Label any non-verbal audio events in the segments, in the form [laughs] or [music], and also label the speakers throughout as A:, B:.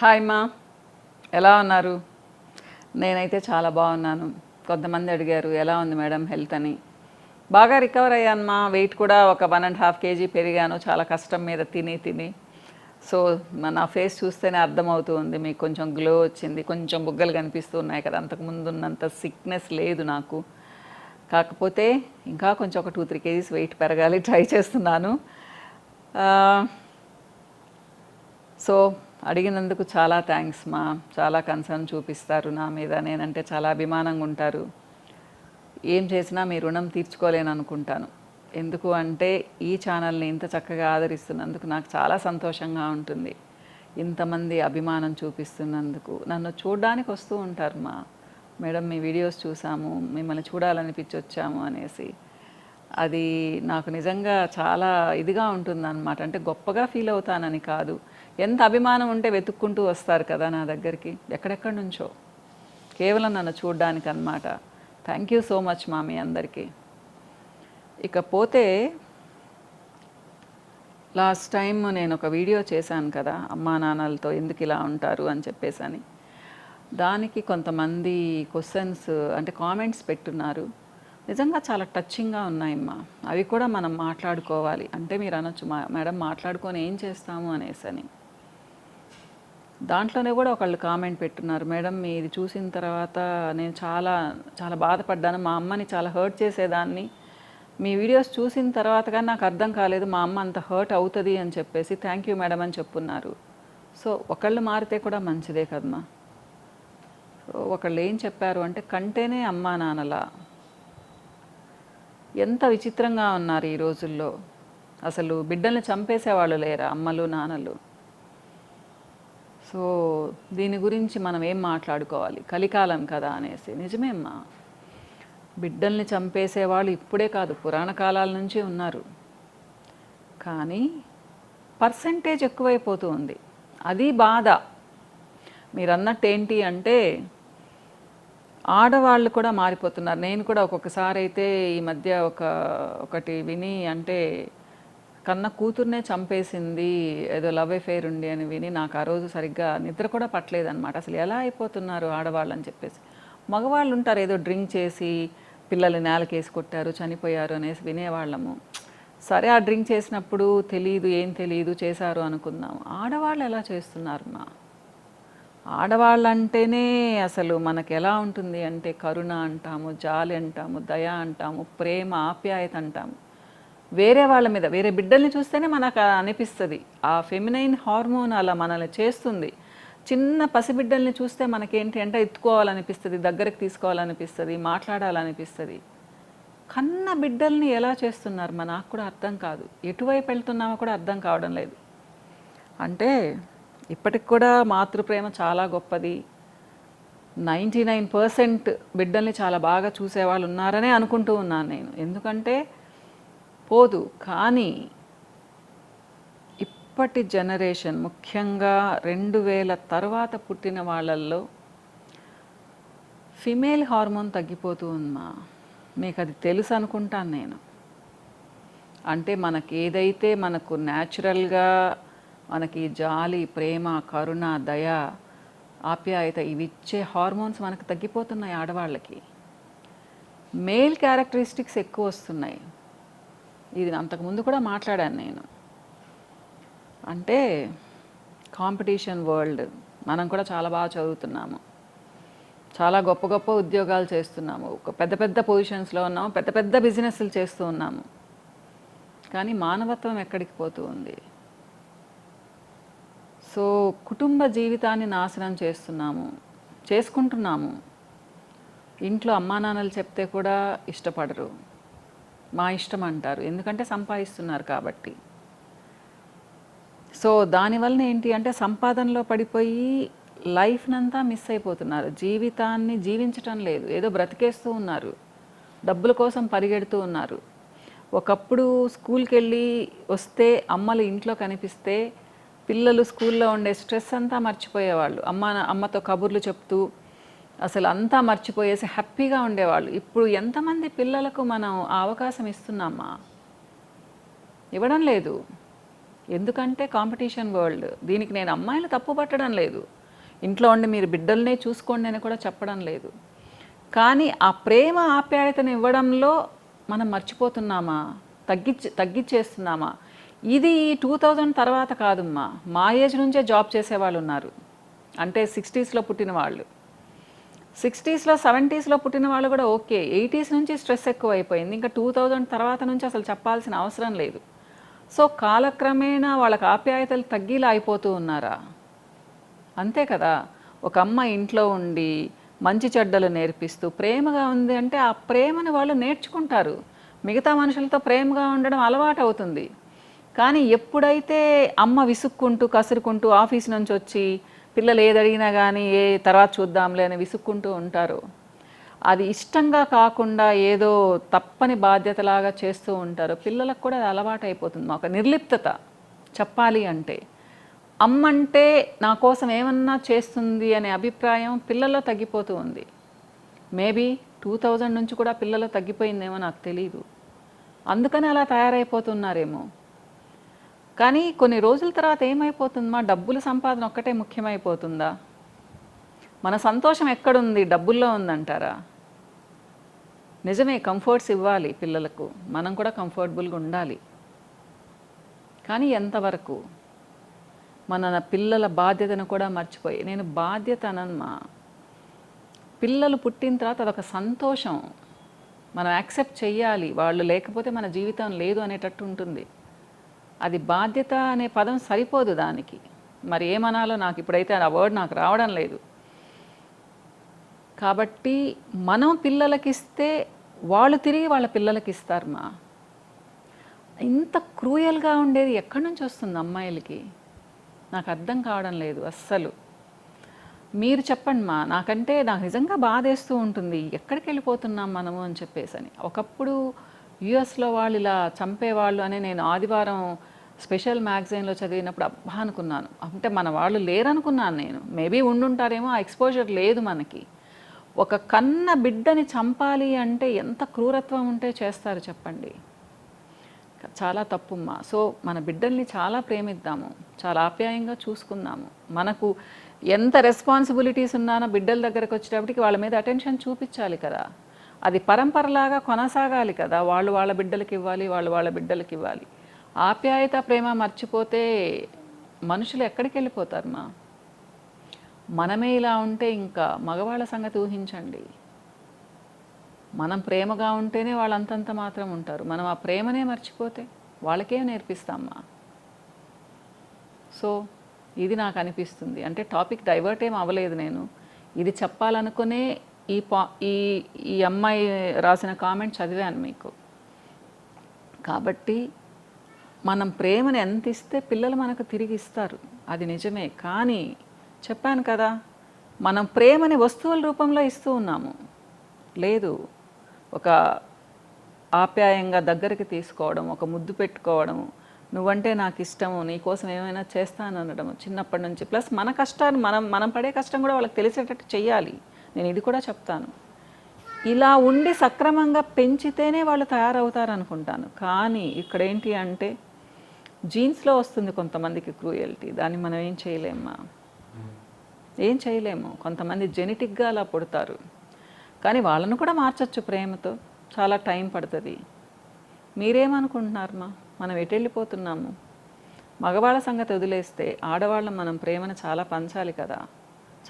A: Hi మా ఎలా ఉన్నారు? నేనైతే చాలా బాగున్నాను. కొంతమంది అడిగారు ఎలా ఉంది మేడం హెల్త్ అని? బాగా రికవర్ అయ్యాను మా. వెయిట్ కూడా ఒక వన్ అండ్ హాఫ్ కేజీ పెరిగాను చాలా కష్టం మీద తిని తిని. సో నా ఫేస్ చూస్తేనే అర్థమవుతూ ఉంది మీకు కొంచెం గ్లో వచ్చింది కొంచెం బుగ్గలు కనిపిస్తూ ఉన్నాయి కదా అంతకుముందు ఉన్నంత సిక్నెస్ లేదు నాకు. కాకపోతే ఇంకా కొంచెం ఒక టూ త్రీ కేజీస్ వెయిట్ పెరగాలి [laughs] ట్రై చేస్తున్నాను. సో అడిగినందుకు చాలా థ్యాంక్స్ మా. చాలా కన్సర్న్ చూపిస్తారు నా మీద. నేనంటే చాలా అభిమానంగా ఉంటారు. ఏం చేసినా మీ రుణం తీర్చుకోలేను అనుకుంటాను. ఎందుకు అంటే ఈ ఛానల్ని ఇంత చక్కగా ఆదరిస్తున్నందుకు నాకు చాలా సంతోషంగా ఉంటుంది. ఇంతమంది అభిమానం చూపిస్తున్నందుకు. నన్ను చూడడానికి వస్తూ ఉంటారు మా. మేడం మీ వీడియోస్ చూసాము. మిమ్మల్ని చూడాలనిపించి వచ్చాము అనేసి. అది నాకు నిజంగా చాలా ఇదిగా ఉంటుందన్నమాట. అంటే గొప్పగా ఫీల్ అవుతానని కాదు. ఎంత అభిమానం ఉంటే వెతుక్కుంటూ వస్తారు కదా నా దగ్గరికి? ఎక్కడెక్కడి నుంచో. కేవలం నన్ను చూడడానికి అనమాట థ్యాంక్ యూ సో మచ్ మా మీ అందరికీ. ఇకపోతే లాస్ట్ టైం నేను ఒక వీడియో చేశాను కదా అమ్మా నాన్నలతో ఎందుకు ఇలా ఉంటారు అని చెప్పేసి అని దానికి కొంతమంది క్వశ్చన్స్ అంటే కామెంట్స్ పెట్టున్నారు. నిజంగా చాలా టచ్చింగ్గా ఉన్నాయమ్మా. అవి కూడా మనం మాట్లాడుకోవాలి. అంటే మీరు అనొచ్చు మా మేడం మాట్లాడుకొని ఏం చేస్తాము అనేసి అని దాంట్లోనే కూడా ఒకళ్ళు కామెంట్ పెట్టున్నారు. మేడం ఇది చూసిన తర్వాత నేను చాలా చాలా బాధపడ్డాను. మా అమ్మని చాలా హర్ట్ చేసేదాన్ని. మీ వీడియోస్ చూసిన తర్వాత కానీ నాకు అర్థం కాలేదు. మా అమ్మ అంత హర్ట్ అవుతుంది అని చెప్పేసి థ్యాంక్ యూ మేడం అని చెప్పున్నారు. సో ఒకళ్ళు మారితే కూడా మంచిదే కదమ్మా. సో ఒకళ్ళు ఏం చెప్పారు అంటే కంటేనే అమ్మా నాన్నలా. ఎంత విచిత్రంగా ఉన్నారు ఈ రోజుల్లో. అసలు బిడ్డల్ని చంపేసేవాళ్ళు లేరా అమ్మలు నాన్నలు. సో దీని గురించి మనం ఏం మాట్లాడుకోవాలి? కలికాలం కదా అనేసి. నిజమేమ్మా బిడ్డల్ని చంపేసేవాళ్ళు ఇప్పుడే కాదు పురాణ కాలాల నుంచి ఉన్నారు. కానీ పర్సంటేజ్ ఎక్కువైపోతూ ఉంది. అది బాధ. మీరన్నట్టు ఏంటి అంటే ఆడవాళ్ళు కూడా మారిపోతున్నారు. నేను కూడా ఒక్కొక్కసారి అయితే ఈ మధ్య ఒక ఒకటి విని అంటే కన్న కూతుర్నే చంపేసింది ఏదో లవ్ అఫేర్ ఉండి అని విని నాకు ఆ రోజు సరిగ్గా నిద్ర కూడా పట్టలేదన్నమాట. అసలు ఎలా అయిపోతున్నారు ఆడవాళ్ళు అని చెప్పేసి. మగవాళ్ళు ఉంటారు ఏదో డ్రింక్ చేసి పిల్లలు నేలకేసి కొట్టారు చనిపోయారు అనేసి వినేవాళ్ళము. సరే ఆ డ్రింక్ చేసినప్పుడు తెలియదు ఏం తెలియదు చేశారు అనుకుందాం. ఆడవాళ్ళు ఎలా చేస్తున్నారు మా? ఆడవాళ్ళంటేనే అసలు మనకి ఎలా ఉంటుంది అంటే కరుణ అంటాము జాలి అంటాము దయ అంటాము ప్రేమ ఆప్యాయత అంటాము. వేరే వాళ్ళ మీద వేరే బిడ్డల్ని చూస్తేనే మనకు అనిపిస్తుంది. ఆ ఫెమినైన్ హార్మోన్ అలా మనల్ని చేస్తుంది. చిన్న పసిబిడ్డల్ని చూస్తే మనకేంటి అంటే ఎత్తుకోవాలనిపిస్తుంది దగ్గరికి తీసుకోవాలనిపిస్తుంది మాట్లాడాలనిపిస్తుంది. కన్న బిడ్డల్ని ఎలా చేస్తున్నారు? మా నాకు కూడా అర్థం కాదు. ఎటువైపు వెళ్తున్నామో కూడా అర్థం కావడం లేదు. అంటే ఇప్పటికి కూడా మాతృప్రేమ చాలా గొప్పది. నైంటీ నైన్ పర్సెంట్ బిడ్డల్ని చాలా బాగా చూసేవాళ్ళు ఉన్నారనే అనుకుంటూ ఉన్నాను నేను. ఎందుకంటే పోదు. కానీ ఇప్పటి జనరేషన్ ముఖ్యంగా రెండు వేల తర్వాత పుట్టిన వాళ్ళల్లో ఫిమేల్ హార్మోన్ తగ్గిపోతూ ఉందా మీకు అది తెలుసు అనుకుంటాను నేను. అంటే మనకి ఏదైతే మనకు న్యాచురల్గా మనకి జాలి ప్రేమ కరుణ దయ ఆప్యాయత ఇవి ఇచ్చే హార్మోన్స్ మనకు తగ్గిపోతున్నాయి ఆడవాళ్ళకి. మేల్ క్యారెక్టరిస్టిక్స్ ఎక్కువ వస్తున్నాయి. ఇది అంతకుముందు కూడా మాట్లాడాను నేను. అంటే కాంపిటీషన్ వరల్డ్ మనం కూడా చాలా బాగా చదువుతున్నాము. చాలా గొప్ప గొప్ప ఉద్యోగాలు చేస్తున్నాము. ఒక పెద్ద పెద్ద పొజిషన్స్లో ఉన్నాము. పెద్ద పెద్ద బిజినెస్లు చేస్తూ ఉన్నాము. కానీ మానవత్వం ఎక్కడికి పోతూ ఉంది? సో కుటుంబ జీవితాన్ని నాశనం చేస్తున్నాము. చేసుకుంటున్నాము. ఇంట్లో అమ్మా నాన్నలు చెప్తే కూడా ఇష్టపడరు. మా ఇష్టం అంటారు. ఎందుకంటే సంపాదిస్తున్నారు కాబట్టి. సో దానివల్ల ఏంటి అంటే సంపాదనలో పడిపోయి లైఫ్నంతా మిస్ అయిపోతున్నారు. జీవితాన్ని జీవించటం లేదు. ఏదో బ్రతికేస్తూ ఉన్నారు. డబ్బుల కోసం పరిగెడుతూ ఉన్నారు. ఒకప్పుడు స్కూల్కి వెళ్ళి వస్తే అమ్మలు ఇంట్లో కనిపిస్తే పిల్లలు స్కూల్లో ఉండే స్ట్రెస్ అంతా మర్చిపోయేవాళ్ళు. అమ్మ అమ్మతో కబుర్లు చెప్తూ అసలు అంతా మర్చిపోయేసి హ్యాపీగా ఉండేవాళ్ళు. ఇప్పుడు ఎంతమంది పిల్లలకు మనం ఆ అవకాశం ఇస్తున్నామా? ఇవ్వడం లేదు. ఎందుకంటే కాంపిటీషన్ వరల్డ్. దీనికి నేను అమ్మాయిలు తప్పు పట్టడం లేదు. ఇంట్లో ఉండి మీరు బిడ్డల్నే చూసుకోండి అని కూడా చెప్పడం లేదు. కానీ ఆ ప్రేమ ఆప్యాయతను ఇవ్వడంలో మనం మర్చిపోతున్నామా? తగ్గించి తగ్గించేస్తున్నామా ఇది టూ థౌజండ్ తర్వాత కాదమ్మా. మా ఏజ్ నుంచే జాబ్ చేసేవాళ్ళు ఉన్నారు. అంటే సిక్స్టీస్లో పుట్టిన వాళ్ళు. సిక్స్టీస్లో సెవెంటీస్లో పుట్టిన వాళ్ళు కూడా ఓకే. ఎయిటీస్ నుంచి స్ట్రెస్ ఎక్కువ అయిపోయింది ఇంకా టూ థౌజండ్ తర్వాత నుంచి అసలు చెప్పాల్సిన అవసరం లేదు. సో కాలక్రమేణా వాళ్ళకి ఆప్యాయతలు తగ్గిలా అయిపోతూ ఉన్నారా? అంతే కదా. ఒక అమ్మ ఇంట్లో ఉండి మంచి చెడ్డలు నేర్పిస్తూ ప్రేమగా ఉంది అంటే ఆ ప్రేమను వాళ్ళు నేర్చుకుంటారు. మిగతా మనుషులతో ప్రేమగా ఉండడం అలవాటు అవుతుంది కానీ ఎప్పుడైతే అమ్మ విసుక్కుంటూ కసురుకుంటూ ఆఫీస్ నుంచి వచ్చి పిల్లలు ఏది అడిగినా కానీ ఏ తర్వాత చూద్దాంలే అని విసుక్కుంటూ ఉంటారు. అది ఇష్టంగా కాకుండా ఏదో తప్పని బాధ్యతలాగా చేస్తూ ఉంటారు. పిల్లలకు కూడా అది అలవాటు అయిపోతుంది మాకు నిర్లిప్తత. చెప్పాలి అంటే అమ్మంటే నా కోసం ఏమన్నా చేస్తుంది అనే అభిప్రాయం పిల్లల్లో తగ్గిపోతూ ఉంది. మేబీ టూ థౌజండ్ నుంచి కూడా పిల్లలు తగ్గిపోయిందేమో నాకు తెలియదు అందుకని అలా తయారైపోతున్నారేమో. కానీ కొన్ని రోజుల తర్వాత ఏమైపోతుందమ్మా? డబ్బుల సంపాదన ఒక్కటే ముఖ్యమైపోతుందా? మన సంతోషం ఎక్కడుంది? డబ్బుల్లో ఉందంటారా? నిజమే కంఫర్ట్స్ ఇవ్వాలి పిల్లలకు. మనం కూడా కంఫర్టబుల్గా ఉండాలి. కానీ ఎంతవరకు? మన పిల్లల బాధ్యతను కూడా మర్చిపోయి. నేను బాధ్యత అనమ్మా పిల్లలు పుట్టిన తర్వాత అదొక సంతోషం. మనం యాక్సెప్ట్ చేయాలి వాళ్ళు లేకపోతే మన జీవితం లేదు అనేటట్టు ఉంటుంది. అది బాధ్యత అనే పదం సరిపోదు దానికి. మరి ఏమనాలో నాకు ఇప్పుడైతే ఆ వర్డ్ నాకు రావడం లేదు. కాబట్టి మనం పిల్లలకిస్తే వాళ్ళు తిరిగి వాళ్ళ పిల్లలకి ఇస్తారు మా. ఇంత క్రూయల్గా ఉండేది ఎక్కడి నుంచి వస్తుంది అమ్మాయిలకి? నాకు అర్థం కావడం లేదు అస్సలు. మీరు చెప్పండి మా నాకంటే నాకు నిజంగా బాధేస్తూ ఉంటుంది. ఎక్కడికి వెళ్ళిపోతున్నాం మనము అని చెప్పేసి అని ఒకప్పుడు యుఎస్లో వాళ్ళు ఇలా చంపేవాళ్ళు అని నేను ఆదివారం స్పెషల్ మ్యాగజైన్లో చదివినప్పుడు అబ్బా అనుకున్నాను. అంటే మన వాళ్ళు లేరనుకున్నాను నేను. మేబీ ఉండుంటారేమో ఆ ఎక్స్పోజర్ లేదు మనకి. ఒక కన్న బిడ్డని చంపాలి అంటే ఎంత క్రూరత్వం ఉంటే చేస్తారు చెప్పండి. చాలా తప్పుమ్మా. సో మన బిడ్డల్ని చాలా ప్రేమిద్దాము. చాలా ఆప్యాయంగా చూసుకుందాము. మనకు ఎంత రెస్పాన్సిబిలిటీస్ ఉన్నానో బిడ్డల దగ్గరకు వచ్చేటప్పటికి వాళ్ళ మీద అటెన్షన్ చూపించాలి కదా. అది పరంపరలాగా కొనసాగాలి కదా. వాళ్ళు వాళ్ళ బిడ్డలకి ఇవ్వాలి వాళ్ళు వాళ్ళ బిడ్డలకి ఇవ్వాలి. ఆప్యాయత ప్రేమ మర్చిపోతే మనుషులు ఎక్కడికి వెళ్ళిపోతారు మా? మనమే ఇలా ఉంటే ఇంకా మగవాళ్ళ సంగతి ఊహించండి. మనం ప్రేమగా ఉంటేనే వాళ్ళు అంతంత మాత్రం ఉంటారు. మనం ఆ ప్రేమనే మర్చిపోతే వాళ్ళకేం నేర్పిస్తామ్మా సో ఇది నాకు అనిపిస్తుంది. అంటే టాపిక్ డైవర్ట్ ఏం అవ్వలేదు నేను. ఇది చెప్పాలనుకునే ఈ పా ఈ ఈ అమ్మాయి రాసిన కామెంట్ చదివాను మీకు. కాబట్టి మనం ప్రేమను ఎంత ఇస్తే పిల్లలు మనకు తిరిగి ఇస్తారు. అది నిజమే. కానీ చెప్పాను కదా మనం ప్రేమని వస్తువుల రూపంలో ఇస్తూ ఉన్నాము. లేదు ఒక ఆప్యాయంగా దగ్గరికి తీసుకోవడం ఒక ముద్దు పెట్టుకోవడం నువ్వంటే నాకు ఇష్టము నీకోసం ఏమైనా చేస్తాను అనడం చిన్నప్పటి నుంచి. ప్లస్ మన కష్టాన్ని మనం మనం పడే కష్టం కూడా వాళ్ళకి తెలిసేటట్టు చేయాలి నేను ఇది కూడా చెప్తాను. ఇలా ఉండి సక్రమంగా పెంచితేనే వాళ్ళు తయారవుతారు అనుకుంటాను కానీ ఇక్కడ ఏంటి అంటే జీన్స్లో వస్తుంది కొంతమందికి క్రూయల్టీ. దాన్ని మనం ఏం చేయలేమ్మా ఏం చేయలేము. కొంతమంది జెనెటిక్గా అలా పుడతారు. కానీ వాళ్ళను కూడా మార్చచ్చు ప్రేమతో. చాలా టైం పడుతుంది. మీరేమనుకుంటున్నారమ్మా? మనం ఎటు వెళ్ళిపోతున్నాము మగవాళ్ళ సంగతి వదిలేస్తే ఆడవాళ్ళం మనం ప్రేమను చాలా పంచాలి కదా.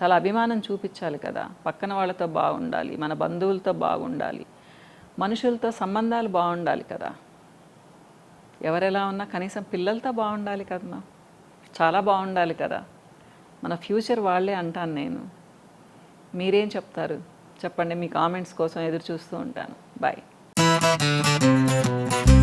A: చాలా అభిమానం చూపించాలి కదా. పక్కన వాళ్ళతో బాగుండాలి మన బంధువులతో బాగుండాలి మనుషులతో సంబంధాలు బాగుండాలి కదా. ఎవరెలా ఉన్నా కనీసం పిల్లలతో బాగుండాలి కదా చాలా బాగుండాలి కదా. మన ఫ్యూచర్ వాళ్ళే అంటాను నేను. మీరేం చెప్తారు? చెప్పండి మీ కామెంట్స్ కోసం ఎదురు చూస్తూ ఉంటాను. బాయ్.